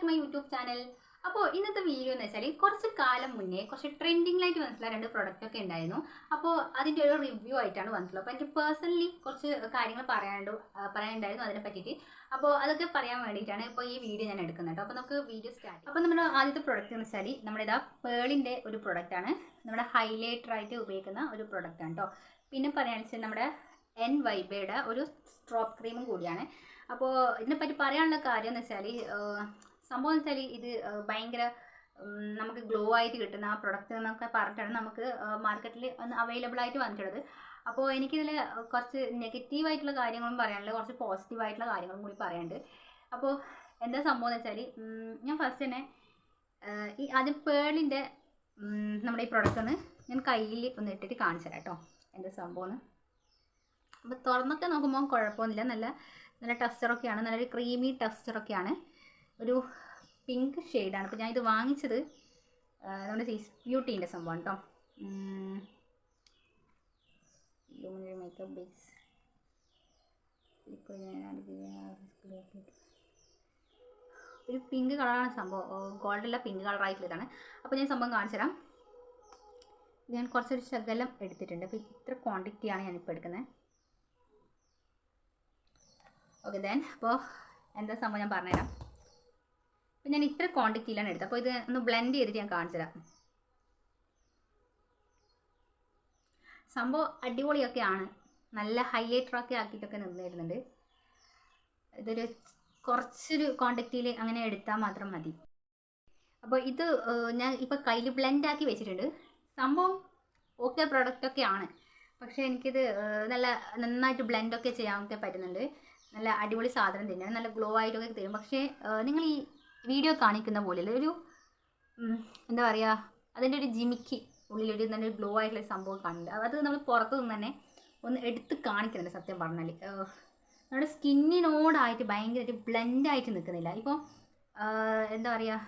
Back my YouTube channel അപ്പോൾ ഇന്നത്തെ video എന്ന് വെച്ചാൽ കുറച്ച് കാലം മുന്നേ കുറച്ച് ട്രെൻഡിങ്ങിലായിട്ട് വന്നിട്ടുള്ള രണ്ട് പ്രൊഡക്റ്റ് ഒക്കെ ഉണ്ടായിരുന്നു. അപ്പോൾ അതിന്റെ ഒരു റിവ്യൂ ആയിട്ടാണ് വന്നിട്ടുള്ളത്. അപ്പോൾ എനിക്ക് പേഴ്സണലി കുറച്ച് കാര്യങ്ങൾ പറയാനുണ്ട് പറയാനുണ്ടായിരുന്നു അതിനെ പറ്റിയിട്ട്. അപ്പോൾ അതൊക്കെ പറയാൻ വേണ്ടിയിട്ടാണ് ഇപ്പോൾ ഈ വീഡിയോ ഞാൻ എടുക്കുന്നത് കേട്ടോ. അപ്പോൾ നമുക്ക് വീഡിയോ സ്റ്റാർട്ട് അപ്പോൾ നമ്മുടെ ആദ്യത്തെ പ്രൊഡക്റ്റ് എന്ന് വെച്ചാൽ നമ്മുടെ ഇതാ പേളിന്റെ ഒരു പ്രൊഡക്റ്റ് ആണ്. നമ്മുടെ ഹൈലൈറ്റർ ആയിട്ട് ഉപയോഗിക്കുന്ന ഒരു പ്രൊഡക്റ്റ് ആണ് കേട്ടോ. പിന്നെ പറയാന്ന് വെച്ചാൽ നമ്മുടെ എൻ വൈബയുടെ ഒരു സ്ട്രോപ്പ് ക്രീമും കൂടിയാണ്. അപ്പോൾ ഇതിനെപ്പറ്റി പറയാനുള്ള കാര്യം എന്ന് വെച്ചാൽ സംഭവം വെച്ചാൽ ഇത് ഭയങ്കര നമുക്ക് ഗ്ലോ ആയിട്ട് കിട്ടുന്ന ആ പ്രൊഡക്റ്റ് എന്നൊക്കെ പറഞ്ഞിട്ടാണ് നമുക്ക് മാർക്കറ്റിൽ അവൈലബിൾ ആയിട്ട് വന്നിട്ടുള്ളത്. അപ്പോൾ എനിക്കിതിൽ കുറച്ച് നെഗറ്റീവ് ആയിട്ടുള്ള കാര്യങ്ങളും പറയാനുള്ളത് കുറച്ച് പോസിറ്റീവ് ആയിട്ടുള്ള കാര്യങ്ങളും കൂടി പറയാനുണ്ട്. അപ്പോൾ എന്താ സംഭവം എന്ന് വെച്ചാൽ ഞാൻ ഫസ്റ്റ് തന്നെ ഈ ആദ്യം പേളിന്റെ നമ്മുടെ ഈ പ്രൊഡക്റ്റ് ഒന്ന് ഞാൻ കയ്യിൽ ഒന്ന് ഇട്ടിട്ട് കാണിച്ചു കേട്ടോ. എന്താ സംഭവം അപ്പോൾ തുറന്നൊക്കെ നോക്കുമ്പോൾ കുഴപ്പമൊന്നുമില്ല. നല്ല നല്ല ടെക്സ്ചറൊക്കെയാണ് നല്ലൊരു ക്രീമി ടെക്സ്ചറൊക്കെയാണ് ഒരു പിങ്ക് ഷെയ്ഡാണ് അപ്പോൾ ഞാൻ ഇത് വാങ്ങിച്ചത് നമ്മുടെ ഫേസ് ബ്യൂട്ടീന്റെ സംഭവം കേട്ടോ മേക്കപ്പ് ബേസ് ഒരു പിങ്ക് കളറാണ് സംഭവം. ഗോൾഡല്ല പിങ്ക് കളറായിട്ടുള്ളതാണ് അപ്പോൾ ഞാൻ സംഭവം കാണിച്ചു തരാം. ഞാൻ കുറച്ചൊരു ശകലം എടുത്തിട്ടുണ്ട്. അപ്പോൾ ഇത്ര ക്വാണ്ടിറ്റിയാണ് ഞാനിപ്പോൾ എടുക്കുന്നത്. ഓക്കെ ദെൻ അപ്പോൾ എന്താ സംഭവം ഞാൻ പറഞ്ഞുതരാം. ഞാൻ ഇത്ര ക്വാണ്ടിറ്റിയിലാണ് എടുത്തത്. അപ്പോൾ ഇത് ഒന്ന് ബ്ലെൻഡ് ചെയ്തിട്ട് ഞാൻ കാണിച്ചു തരാം. സംഭവം അടിപൊളിയൊക്കെയാണ്. നല്ല ഹൈലൈറ്ററൊക്കെ ആക്കിയിട്ടൊക്കെ നിന്ന് ഇതൊരു കുറച്ചൊരു ക്വാണ്ടിറ്റിയിൽ അങ്ങനെ എടുത്താൽ മാത്രം മതി. അപ്പോൾ ഇത് ഞാൻ ഇപ്പോൾ കയ്യിൽ ബ്ലെൻഡ് ആക്കി വെച്ചിട്ടുണ്ട്. സംഭവം ഓക്കെ പ്രൊഡക്റ്റൊക്കെ ആണ് പക്ഷേ എനിക്കിത് നല്ല നന്നായിട്ട് ബ്ലെൻഡൊക്കെ ചെയ്യാനൊക്കെ പറ്റുന്നുണ്ട്. നല്ല അടിപൊളി സാധനം തന്നെയാണ്. നല്ല ഗ്ലോ ആയിട്ടൊക്കെ തരും. പക്ഷേ നിങ്ങൾ ഈ വീഡിയോ കാണിക്കുന്ന പോലെ ഒരു എന്താ പറയുക അതിന്റെ ഒരു ജിമിക്ക് ഉള്ളിലൊരു നല്ലൊരു ഗ്ലോ ആയിട്ടുള്ള സംഭവം കാണുന്നുണ്ട് അത് നമ്മൾ പുറത്തു നിന്ന് തന്നെ ഒന്ന് എടുത്ത് കാണിക്കുന്നുണ്ട് സത്യം പറഞ്ഞാൽ. നമ്മുടെ സ്കിന്നിനോടായിട്ട് ഭയങ്കരമായിട്ട് ബ്ലെൻഡായിട്ട് നിൽക്കുന്നില്ല. ഇപ്പോൾ എന്താ പറയുക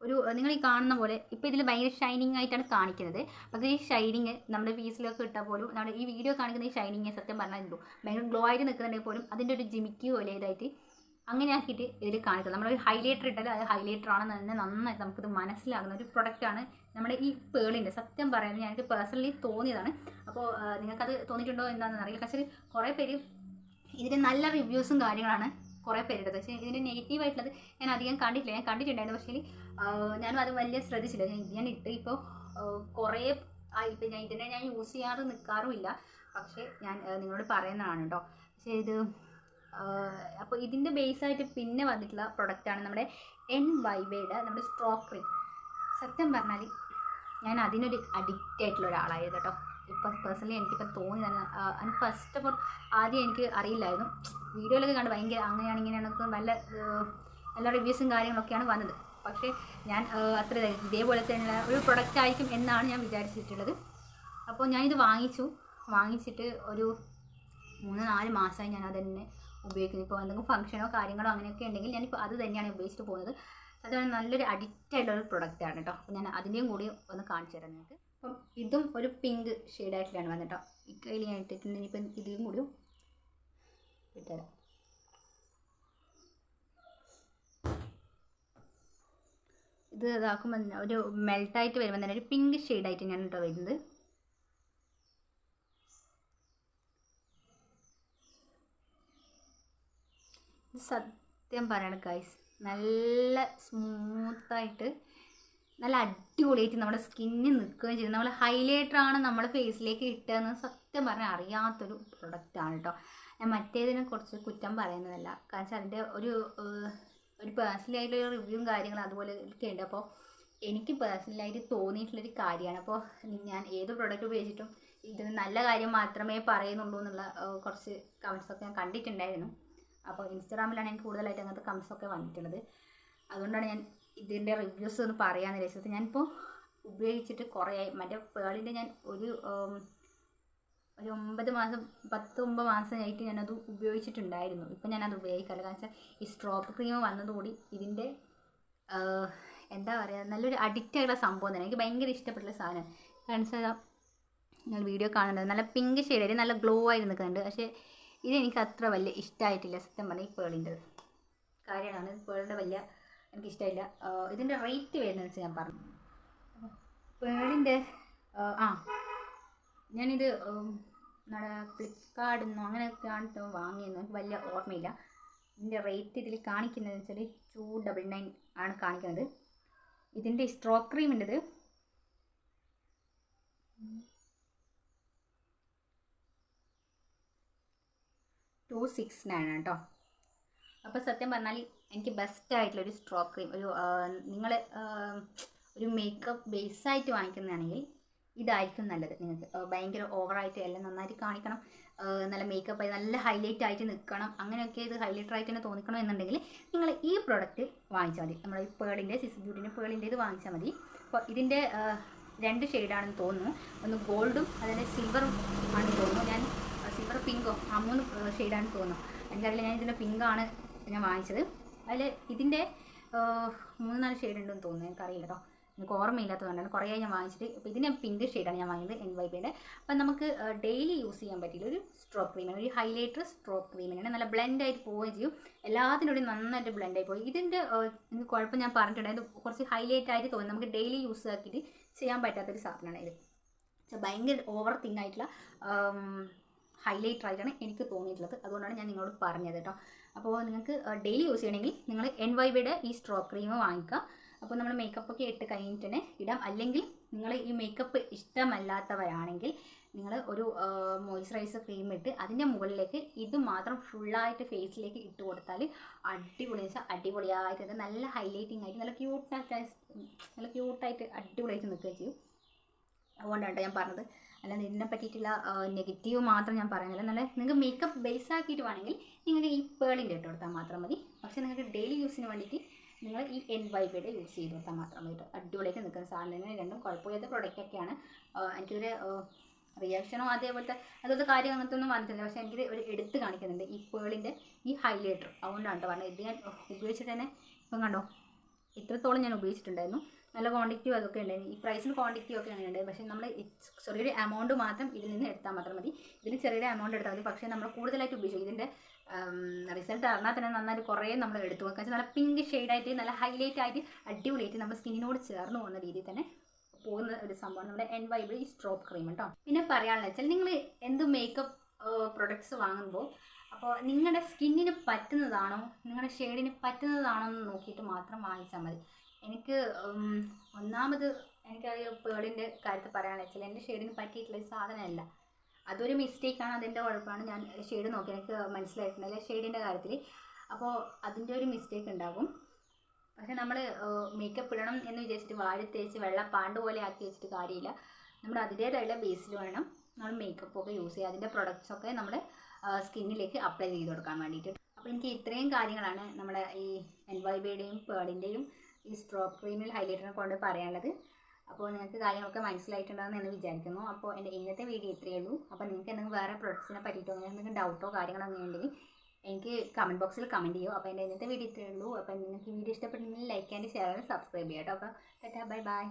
ഒരു നിങ്ങൾ ഈ കാണുന്ന പോലെ ഇപ്പോൾ ഇതിൽ ഭയങ്കര ഷൈനിങ് ആയിട്ടാണ് കാണിക്കുന്നത്. പക്ഷേ ഈ ഷൈനിങ് നമ്മുടെ ഫീസിലൊക്കെ ഇട്ടാൽ പോലും നമ്മുടെ ഈ വീഡിയോ കാണിക്കുന്ന ഈ ഷൈനിങ് സത്യം പറഞ്ഞാൽ ഉള്ളൂ ഭയങ്കര ഗ്ലോ ആയിട്ട് നിൽക്കുന്നുണ്ടെങ്കിൽ പോലും അതിന്റെ ഒരു ജിമിക്ക് പോലെ ഇതായിട്ട് അങ്ങനെ ആക്കിയിട്ട് ഇതിൽ കാണിക്കുന്നത് ഒരു ഹൈലൈറ്റർ ഇട്ടാൽ അത് ഹൈലൈറ്റർ ആണെന്ന് തന്നെ നന്നായിട്ട് നമുക്കിത് മനസ്സിലാകുന്ന ഒരു പ്രൊഡക്റ്റാണ് നമ്മുടെ ഈ പേളിന്റെ സത്യം പറയുന്നത് ഞാൻ പേഴ്സണലി തോന്നിയതാണ്. അപ്പോൾ നിങ്ങൾക്കത് തോന്നിയിട്ടുണ്ടോ എന്താണെന്ന് അറിയില്ല. പക്ഷേ കുറേ പേര് ഇതിന് നല്ല റിവ്യൂസും കാര്യങ്ങളാണ് കുറേ പേരുടെ പക്ഷേ ഇതിന്റെ നെഗറ്റീവ് ആയിട്ടുള്ളത് ഞാൻ അധികം കണ്ടിട്ടില്ല. ഞാൻ കണ്ടിട്ടുണ്ടായിരുന്നു പക്ഷേ ഞാനും അത് വലിയ ശ്രദ്ധിച്ചില്ല. ഞാൻ ഇട്ട് ഇപ്പോൾ കുറേ ഇപ്പം ഞാൻ ഇതിനെ ഞാൻ യൂസ് ചെയ്യാറ് നിൽക്കാറുമില്ല പക്ഷേ ഞാൻ നിങ്ങളോട് പറയുന്നതാണ് കേട്ടോ. പക്ഷേ ഇത് അപ്പോൾ ഇതിന്റെ ബേസായിട്ട് പിന്നെ വന്നിട്ടുള്ള പ്രൊഡക്റ്റാണ് നമ്മുടെ എൻ വൈബയുടെ നമ്മുടെ സ്ട്രോ ക്രീം സത്യം പറഞ്ഞാൽ ഞാൻ അതിനൊരു അഡിക്റ്റ് ആയിട്ടുള്ള ഒരാളായിരുന്നു കേട്ടോ. ഇപ്പം പേഴ്സണലി എനിക്കിപ്പോൾ തോന്നി തന്നെ ഫസ്റ്റ് ഓഫ് ഓൾ ആദ്യം എനിക്ക് അറിയില്ലായിരുന്നു. വീഡിയോയിലൊക്കെ കണ്ട് ഭയങ്കര അങ്ങനെയാണ് ഇങ്ങനെയാണ് നല്ല നല്ല റിവ്യൂസും കാര്യങ്ങളൊക്കെയാണ് വന്നത്. പക്ഷേ ഞാൻ അത്ര ഇതേപോലെ തന്നെ ഒരു പ്രൊഡക്റ്റ് ആയിരിക്കും എന്നാണ് ഞാൻ വിചാരിച്ചിട്ടുള്ളത്. അപ്പോൾ ഞാനിത് വാങ്ങിച്ചു. വാങ്ങിച്ചിട്ട് ഒരു മൂന്ന് നാല് മാസമായി ഞാൻ അത് തന്നെ ഉപയോഗിക്കുന്നു ഇപ്പോൾ എന്തെങ്കിലും ഫംഗ്ഷനോ കാര്യങ്ങളോ അങ്ങനെയൊക്കെ ഉണ്ടെങ്കിൽ ഞാനിപ്പോൾ അത് തന്നെയാണ് ഉപയോഗിച്ചിട്ട് പോകുന്നത്. അതാണ് നല്ലൊരു അഡിക്റ്റ് ആയിട്ടുള്ള ഒരു പ്രൊഡക്റ്റാണ് കേട്ടോ അപ്പോൾ ഞാൻ അതിന്റെയും കൂടി ഒന്ന് കാണിച്ചു തരാം നിങ്ങൾക്ക്. അപ്പം ഇതും ഒരു പിങ്ക് ഷെയ്ഡായിട്ടാണ് വന്നത് കേട്ടോ ഈ കയ്യിൽ ഞാൻ ഇട്ടിട്ടുണ്ട്. ഇനിയിപ്പം ഇതിലും കൂടി ഇട്ടുതരാം ഇത് ഇതാക്കുമ്പോൾ ഒരു മെൽട്ടായിട്ട് വരുമ്പോൾ തന്നെ ഒരു പിങ്ക് ഷെയ്ഡായിട്ട് ഞാൻ കേട്ടോ വരുന്നത്. സത്യം പറയണ ഗൈസ് നല്ല സ്മൂത്തായിട്ട് നല്ല അടിപൊളിയായിട്ട് നമ്മുടെ സ്കിന്നിൽ നിൽക്കുകയും ചെയ്തു. നമ്മൾ ഹൈലൈറ്റർ ആണ് നമ്മുടെ ഫേസിലേക്ക് ഇട്ടതെന്ന് സത്യം പറഞ്ഞാൽ അറിയാത്തൊരു പ്രൊഡക്റ്റാണ് കേട്ടോ ഞാൻ മറ്റേതിനെ കുറച്ച് കുറ്റം പറയുന്നതല്ല. കാരണം അതിന്റെ ഒരു ഒരു പേഴ്സണലായിട്ടുള്ള റിവ്യൂവും കാര്യങ്ങളും അതുപോലെ ഒക്കെ ഉണ്ട്. അപ്പോൾ എനിക്ക് പേഴ്സണലായിട്ട് തോന്നിയിട്ടുള്ളൊരു കാര്യമാണ്. അപ്പോൾ ഞാൻ ഏത് പ്രൊഡക്റ്റ് ഉപയോഗിച്ചിട്ടും ഇത് നല്ല കാര്യം മാത്രമേ പറയുന്നുള്ളൂ എന്നുള്ള കുറച്ച് കമൻസൊക്കെ ഞാൻ കണ്ടിട്ടുണ്ടായിരുന്നു. അപ്പോൾ ഇൻസ്റ്റാഗ്രാമിലാണ് എനിക്ക് കൂടുതലായിട്ട് അങ്ങനത്തെ കമൻസ് ഒക്കെ വന്നിട്ടുള്ളത്. അതുകൊണ്ടാണ് ഞാൻ ഇതിന്റെ റിവ്യൂസ് ഒന്ന് പറയാമെന്ന് വിചാരിച്ചത്. ഞാനിപ്പോൾ ഉപയോഗിച്ചിട്ട് കുറേ ആയി. മറ്റേ പേളിന്റെ ഞാൻ ഒരു ഒരു ഒമ്പത് മാസം പത്ത് ഒമ്പത് മാസമായിട്ട് ഞാനത് ഉപയോഗിച്ചിട്ടുണ്ടായിരുന്നു. ഇപ്പം ഞാനത് ഉപയോഗിക്കാറില്ല. കാരണം വെച്ചാൽ ഈ സ്ട്രോപ്പ് ക്രീം വന്നതുകൂടി ഇതിന്റെ എന്താ പറയുക നല്ലൊരു അഡിക്റ്റ് ആയിട്ടുള്ള സംഭവം തന്നെ. എനിക്ക് ഭയങ്കര ഇഷ്ടപ്പെട്ടുള്ള സാധനം. കാരണം വെച്ചാൽ നിങ്ങൾ വീഡിയോ കാണുന്നുണ്ട് നല്ല പിങ്ക് ഷെയ്ഡ് നല്ല ഗ്ലോ ആയി നിൽക്കുന്നുണ്ട്. പക്ഷേ ഇത് എനിക്ക് അത്ര വലിയ ഇഷ്ടമായിട്ടില്ല സത്യം പറഞ്ഞാൽ ഈ പേളിന്റെ കാര്യമാണ് പേളിന്റെ വലിയ എനിക്ക് ഇഷ്ടമില്ല ഇതിന്റെ റേറ്റ് വരുന്നത് വെച്ച് ഞാൻ പറഞ്ഞു. പേളിന്റെ ആ ഞാനിത് നമ്മുടെ ഫ്ലിപ്കാർട്ടിൽ നിന്നോ അങ്ങനെയൊക്കെ അങ്ങനെയൊക്കെയാണ് വാങ്ങിയെന്ന്. എനിക്ക് വലിയ ഓർമ്മയില്ല. ഇതിന്റെ റേറ്റ് ഇതിൽ കാണിക്കുന്നതെന്ന് വെച്ചാൽ ടു ഡബിൾ നയൻ ആണ് കാണിക്കുന്നത്. ഇതിന്റെ സ്ട്രോക്ക് ക്രീമിന്റെത് ടു സിക്സ് നയൻ കേട്ടോ അപ്പോൾ സത്യം പറഞ്ഞാൽ എനിക്ക് ബെസ്റ്റ് ആയിട്ടുള്ള ഒരു സ്ട്രോക്ക് ക്രീം ഒരു നിങ്ങൾ ഒരു മേക്കപ്പ് ബേസ് ആയിട്ട് വാങ്ങിക്കുന്നതാണെങ്കിൽ ഇതായിരിക്കും നല്ലത് നിങ്ങൾക്ക്. ഭയങ്കര ഓവറായിട്ട് എല്ലാം നന്നായിട്ട് കാണിക്കണം. നല്ല മേക്കപ്പ് ആയി നല്ല ഹൈലൈറ്റ് ആയിട്ട് നിൽക്കണം അങ്ങനെയൊക്കെ ഇത് ഹൈലൈറ്റർ ആയിട്ട് തന്നെ തോന്നിക്കണം എന്നുണ്ടെങ്കിൽ നിങ്ങൾ ഈ പ്രോഡക്റ്റ് വാങ്ങിച്ചാൽ മതി. നമ്മുടെ ഈ പേളിന്റെ സിസ് ബ്യൂട്ടിന്റെ പേളിന്റെ ഇത് വാങ്ങിച്ചാൽ മതി. അപ്പോൾ ഇതിന്റെ രണ്ട് ഷെയ്ഡാണെന്ന് തോന്നുന്നു. ഒന്ന് ഗോൾഡും അതിന്റെ സിൽവറും ആണെന്ന് തോന്നുന്നു ഞാൻ സിൽവർ പിങ്കോ ആ മൂന്ന് ഷെയ്ഡാണ് തോന്നുന്നു. എനിക്കറിയില്ല ഞാൻ ഇതിന്റെ പിങ്കാണ് ഞാൻ വാങ്ങിച്ചത്. അതിൽ ഇതിന്റെ മൂന്ന് നാല് ഷെയ്ഡ് ഉണ്ടെന്ന് തോന്നുന്നു. എനിക്കറിയില്ല കേട്ടോ എനിക്ക് ഓർമ്മയില്ലാത്തതുകൊണ്ടാണ്. കുറേ ഞാൻ വാങ്ങിച്ചിട്ട്. ഇപ്പോൾ ഇതിന് പിങ്ക് ഷെയ്ഡാണ് ഞാൻ വാങ്ങിയത് എൻ വൈബിയുടെ അപ്പം നമുക്ക് ഡെയിലി യൂസ് ചെയ്യാൻ പറ്റിയ ഒരു സ്ട്രോക്ക് ക്രീമാണ് ഒരു ഹൈലൈറ്റർ സ്ട്രോക്ക് ക്രീമിനാണ് നല്ല ബ്ലെൻഡ് ആയിട്ട് പോവുകയും ചെയ്യും. എല്ലാത്തിനോടും നന്നായിട്ട് ബ്ലെൻഡ് ആയി പോകും എനിക്ക് കുഴപ്പം ഞാൻ പറഞ്ഞിട്ടുണ്ടായിരുന്നു കുറച്ച് ഹൈലൈറ്റ് ആയിട്ട് തോന്നി നമുക്ക് ഡെയിലി യൂസ് ആക്കിയിട്ട് ചെയ്യാൻ പറ്റാത്തൊരു സാധനമാണ് ഇത്. ഭയങ്കര ഓവർ തിങ് ആയിട്ടുള്ള ഹൈലൈറ്റർ ആയിട്ടാണ് എനിക്ക് തോന്നിയിട്ടുള്ളത്. അതുകൊണ്ടാണ് ഞാൻ നിങ്ങളോട് പറഞ്ഞത് കേട്ടോ. അപ്പോൾ നിങ്ങൾക്ക് ഡെയിലി യൂസ് ചെയ്യണമെങ്കിൽ നിങ്ങൾ എൻ വൈബിയുടെ ഈ സ്ട്രോ ക്രീം വാങ്ങിക്കുക. അപ്പോൾ നമ്മൾ മേക്കപ്പ് ഒക്കെ ഇട്ട് കഴിഞ്ഞിട്ട് തന്നെ ഇടാം. അല്ലെങ്കിൽ നിങ്ങൾ ഈ മേക്കപ്പ് ഇഷ്ടമല്ലാത്തവരാണെങ്കിൽ നിങ്ങൾ ഒരു മോയ്സ്ചറൈസർ ക്രീം ഇട്ട് അതിന്റെ മുകളിലേക്ക് ഇത് മാത്രം ഫുള്ളായിട്ട് ഫേസിലേക്ക് ഇട്ട് കൊടുത്താൽ അടിപൊളി വെച്ചാൽ അടിപൊളിയായിട്ട് നല്ല ഹൈലൈറ്റിംഗ് ആയിട്ട് നല്ല ക്യൂട്ടായിട്ട് നല്ല ക്യൂട്ടായിട്ട് അടിപൊളിയായിട്ട് നിൽക്കുകയും ചെയ്യും. അതുകൊണ്ടാണ് ഞാൻ പറഞ്ഞത്. അല്ലാതെ ഇതിനെ പറ്റിയിട്ടുള്ള നെഗറ്റീവ് മാത്രം ഞാൻ പറയുന്നില്ല. നല്ല നിങ്ങൾക്ക് മേക്കപ്പ് ബേസ് ആക്കിയിട്ട് വേണമെങ്കിൽ നിങ്ങൾക്ക് ഈ പേളിന്റെ ഇട്ട് കൊടുത്താൽ മാത്രം മതി. പക്ഷേ നിങ്ങൾക്ക് ഡെയിലി യൂസിന് വേണ്ടിയിട്ട് നിങ്ങൾ ഈ എൻ വൈബിയുടെ യൂസ് ചെയ്ത് കൊടുത്താൽ മാത്രം മതി അടിപൊളിയായിട്ട് നിൽക്കുന്ന സാധനങ്ങൾ രണ്ടും കുഴപ്പമില്ലാത്ത പ്രൊഡക്റ്റ് ഒക്കെയാണ്. എനിക്കൊരു റിയാക്ഷനോ അതേപോലത്തെ അതുപോലത്തെ കാര്യം അങ്ങനത്തെ ഒന്നും വന്നിട്ടില്ല. പക്ഷേ എനിക്കിത് ഒരു എടുത്ത് കാണിക്കുന്നുണ്ട്. ഈ പേളിന്റെ ഈ ഹൈലൈറ്റർ അതുകൊണ്ടാണ് കേട്ടോ പറഞ്ഞത്. ഇത് ഞാൻ ഉപയോഗിച്ചിട്ട് തന്നെ ഇപ്പം കണ്ടോ? ഇത്രത്തോളം ഞാൻ ഉപയോഗിച്ചിട്ടുണ്ടായിരുന്നു. നല്ല ക്വാണ്ടിറ്റി അതൊക്കെ ഉണ്ട് ഈ പ്രൈസിന് ക്വാണ്ടിറ്റി ഒക്കെ ഉണ്ട് പക്ഷേ നമ്മൾ ചെറിയൊരു എമൗണ്ട് മാത്രം ഇതിൽ നിന്ന് എടുത്താൽ മാത്രം മതി. ഇതിന് ചെറിയൊരു എമൗണ്ട് എടുത്താൽ മതി. പക്ഷേ നമ്മൾ കൂടുതലായിട്ട് ഉപയോഗിച്ചു ഇതിന്റെ റിസൾട്ട് അറിഞ്ഞാൽ തന്നെ നന്നായിട്ട് കുറേ നമ്മൾ എടുത്തു വെച്ചാൽ നല്ല പിങ്ക് ഷെയ്ഡായിട്ട് നല്ല ഹൈലൈറ്റ് ആയിട്ട് അടിപൊളിയായിട്ട് നമ്മുടെ സ്കിന്നിനോട് ചേർന്ന് പോകുന്ന രീതിയിൽ തന്നെ പോകുന്ന ഒരു സംഭവമാണ് നമ്മുടെ എൻ വൈബിൾ ഈ സ്ട്രോപ്പ് ക്രീം കേട്ടോ പിന്നെ പറയാനുള്ളത് വെച്ചാൽ നിങ്ങൾ എന്ത് മേക്കപ്പ് പ്രൊഡക്ട്സ് വാങ്ങുമ്പോൾ അപ്പോൾ നിങ്ങളുടെ സ്കിന്നിന് പറ്റുന്നതാണോ? നിങ്ങളുടെ ഷെയ്ഡിന് പറ്റുന്നതാണോ എന്ന് നോക്കിയിട്ട് മാത്രം വാങ്ങിച്ചാൽ മതി. എനിക്ക് ഒന്നാമത് എനിക്കറിയാം പേളിന്റെ കാര്യത്തിൽ പറയുകയാണെന്ന് വെച്ചാൽ എന്റെ ഷെയ്ഡിന് പറ്റിയിട്ടുള്ള ഒരു സാധനമല്ല. അതൊരു മിസ്റ്റേക്കാണ് അതിന്റെ കുഴപ്പമാണ്. ഞാൻ ഷെയ്ഡ് നോക്കി എനിക്ക് മനസ്സിലായിട്ടുണ്ടല്ലേ ഷെയ്ഡിന്റെ കാര്യത്തിൽ അപ്പോൾ അതിന്റെ ഒരു മിസ്റ്റേക്ക് ഉണ്ടാകും. പക്ഷെ നമ്മൾ മേക്കപ്പ് ഇടണം എന്ന് വിചാരിച്ചിട്ട് വാഴ തേച്ച് വെള്ള പാണ്ട് പോലെ ആക്കി വെച്ചിട്ട് കാര്യമില്ല. നമ്മൾ അതിന്റേതായുള്ള ബേസിൽ വേണം. നമ്മൾ മേക്കപ്പ് ഒക്കെ യൂസ് ചെയ്യുക അതിന്റെ പ്രൊഡക്ട്സൊക്കെ നമ്മൾ സ്കിന്നിലേക്ക് അപ്ലൈ ചെയ്ത് കൊടുക്കാൻ വേണ്ടിയിട്ട്. അപ്പോൾ എനിക്ക് ഇത്രയും കാര്യങ്ങളാണ് നമ്മുടെ ഈ എൻവൈബിയുടെയും പേളിന്റെയും ഈ സ്ട്രോക്ക് ക്രീമിൽ ഹൈലൈറ്ററിനെ കൊണ്ട് പറയാനുള്ളത്. അപ്പോൾ നിങ്ങൾക്ക് കാര്യങ്ങളൊക്കെ മനസ്സിലായിട്ടുണ്ടാകുമെന്ന് എന്ന് വിചാരിക്കുന്നു. അപ്പോൾ എന്റെ ഇന്നത്തെ വീഡിയോ ഇത്രയേ ഉള്ളൂ. അപ്പോൾ നിങ്ങൾക്ക് എന്തെങ്കിലും വേറെ പ്രൊഡക്ട്സിനെ പറ്റിയിട്ടോ അങ്ങനെ എന്തെങ്കിലും ഡൗട്ടോ കാര്യങ്ങളോ അങ്ങനെ ഉണ്ടെങ്കിൽ എനിക്ക് കമന്റ് ബോക്സിൽ കമന്റ് ചെയ്യൂ. അപ്പോൾ എന്റെ ഇന്നത്തെ വീഡിയോ ഇത്രയേ ഉള്ളൂ. അപ്പോൾ നിങ്ങൾക്ക് വീഡിയോ ഇഷ്ടപ്പെട്ടെങ്കിൽ like and share and subscribe ചെയ്യാം കേട്ടോ അപ്പോൾ ടാറ്റാ ബൈ ബൈ